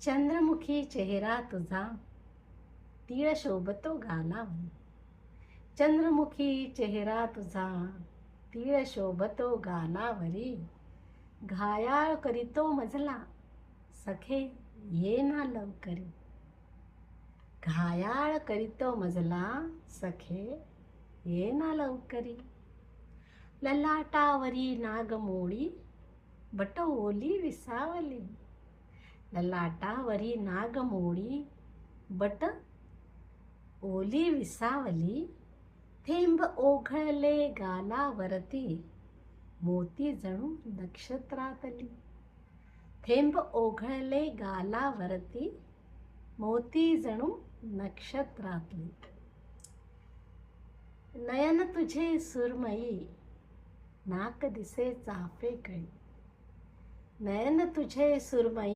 चंद्रमुखी चेहरा तुझा तीळ शोभतो गालावर. चंद्रमुखी चेहरा तुझा तीळ शोभतो गालावरी. घायाळ करीतो मजला सखे ये ना लवकरी. घायाळ करीतो मजला सखे ये ना लवकरी. ललाटावरी नागमोळी बट ओली विसावली. ललाटावरी नागमोडी बट ओली विसावली थेंब ओघळले गालावरती मोती जणू नक्षत्रातली. थेंब ओघळले गालावरती मोती जणू नक्षत्रातली. नयन तुझे सुरमयी नाक दिसे चाफे कळी. नयन तुझे सुरमयी